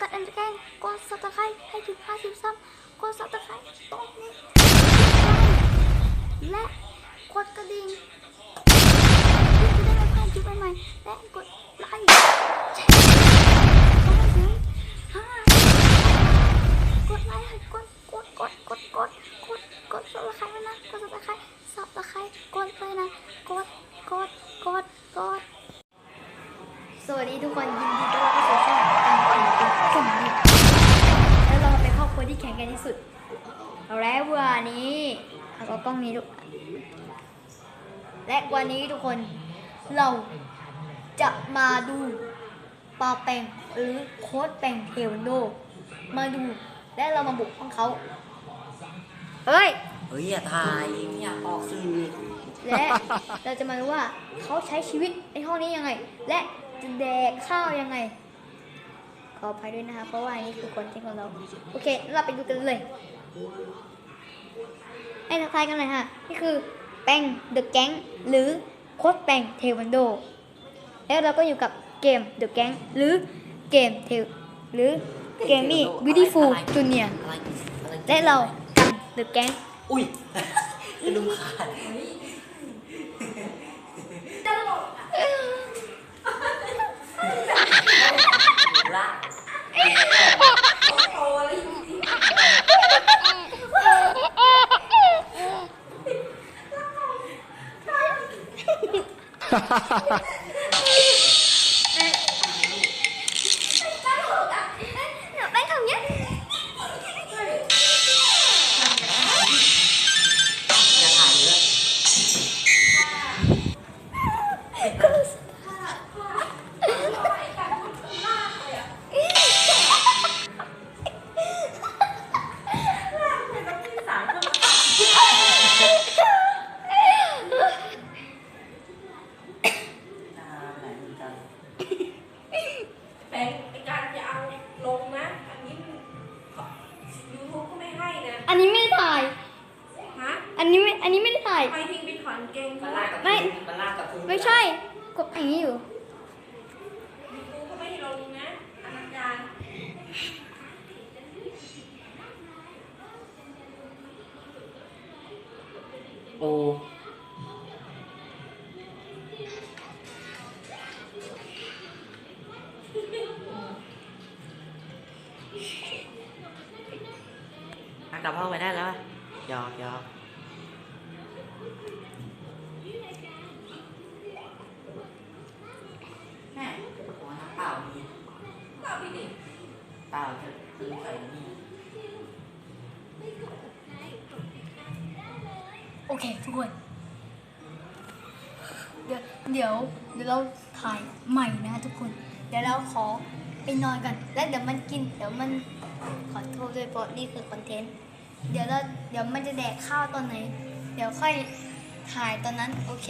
กดอันแกงกดสับตะไคร้ให้ถึง 50 ซับกดสับตะไคร้ตรงนี้ และกดกระดิ่งเพื่อจะได้ไม่พลาดคลิปใหม่ๆและกดไลค์แชร์กดให้ถึงห้ากดไลค์กดกดกดกดกดกดกดสับตะไคร้ไว้นะกดสับตะไคร้สับตะไคร้กดเลยนะกดกดกดกดสวัสดีทุกคนยินดีต้อนรับ สมบูรณ์แล้วเราเป็นครอบครัวที่แข็งแกร่งที่สุดและวันนี้เอาก็กล้องนี้ลูและวันนี้ทุกคนเราจะมาดูปาแปงหรือโค้ดแปงเทวันโด มาดูและเรามาบุกห้องเขาเฮ้ยเฮ้ยอย่าถ่ายไม่อยากออกสื่อและเราจะมาดูว่าเขาใช้ชีวิตในห้องนี้ยังไง และจะแดกข้าวยังไง ขออภัยด้วยนะคะเพราะว่าอันนี้คือคอนเทนต์ของเรา โอเค เราไปดูกันเลยให้ทักทายกันหน่อยค่ะนี่คือแป้งเดอะแก๊งหรือโค้ดแป้งเทวันโด แล้วเราก็อยู่กับเกมเดอะแก๊งหรือเกมเทวหรือเกมมี่บิวตี้ฟูลจูเนียและเรากันเดอะแก๊งอุ้ยกระดุมขาด ละแอันนี้ไม่ได้ถ่าย ฮะอันนี้ไม่อันนี้ไม่ได้ถ่าย ไปทิ้งไปถอนเกงมัเขานละลากกับไม่พื้นมันลากกับพื้นไม่ใช่ กดอย่างนี้อยู่ยูทูบก็ไม่ให้ลงนะอนาจารย์โอ้ กลับห้องไปได้แล้วหยอกหยอกแม่หัวน้ำเปล่ามีก็เอาพี่ดิเปล่าจะซื้อใส่นี่โอเคทุกคน เดี๋ยวเดี๋ยวเดี๋ยวเราถ่ายใหม่นะทุกคน เดี๋ยวเราขอไปนอนกัน และเดี๋ยวมันกิน เดี๋ยวมันขอโทษด้วยเพราะนี่คือคอนเทนต์ เดี๋ยวเราเดี๋ยวมันจะแดกข้าวตอนไหน เดี๋ยวค่อยถ่ายตอนนั้น โอเค